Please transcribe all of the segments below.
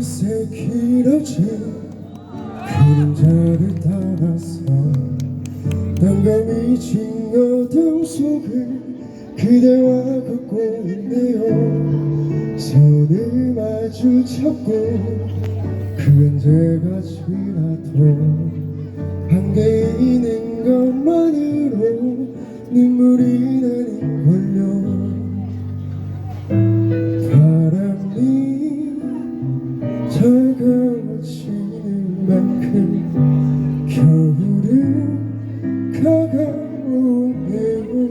어느새 길어진 그림자를 따라서 난감히 진 어둠 속을 그대와 걷고 있네요. 손을 마주 잡고 그 언제가 지나도 함께 있는 것만으로 눈물이 나는걸요. 바람이 차가워지는 만큼 가까우네요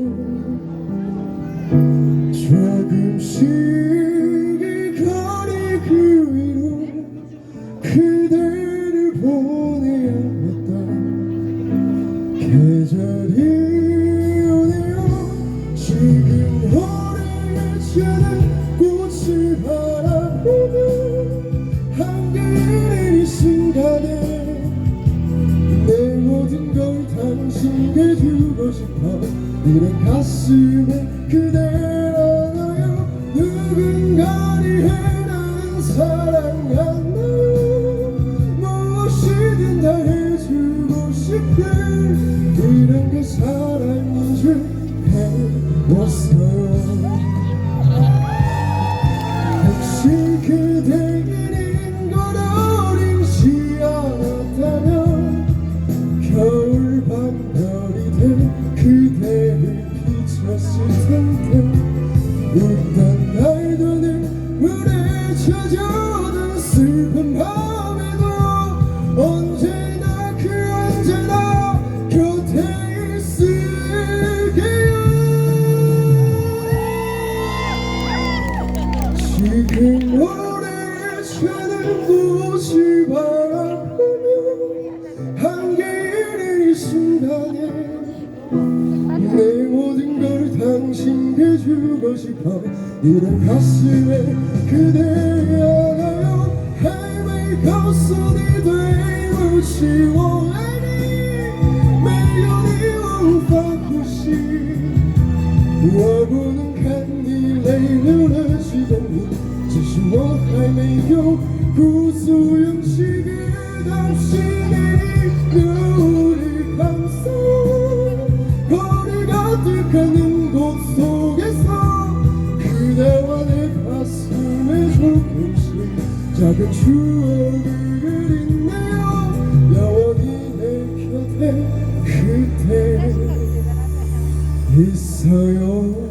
조금씩 이 거리 그 위로 그대를 보내야 했다 계절이 오네요 지금 호랑이 지는 꽃을 바라보며 있는 이 순간에 내 모든 걸 당신께 주고 싶어. 이런 가슴에 안아요. 누군가를 해나는 사랑한나요 무엇이든 다 해주고 싶은 이런 게 사랑인 줄 배웠어요 혹시 그대 웃던 날도 눈물에 젖어든 슬픈 밤에도 언제나 그 언제나 곁에 있을게요 당신 해주고 싶어. 이런 가슴에 그대 안아요. Highway 거슬이 되고 쉬워 매일이 원파쿠시. 부어보는 캔디 레이눈을 시던 지시워 할매요. 구수 음식이 당신이 우리 감성 거리가 뜨거운 작은 추억을 그리네요. 영원히 내 곁에 그대 있어요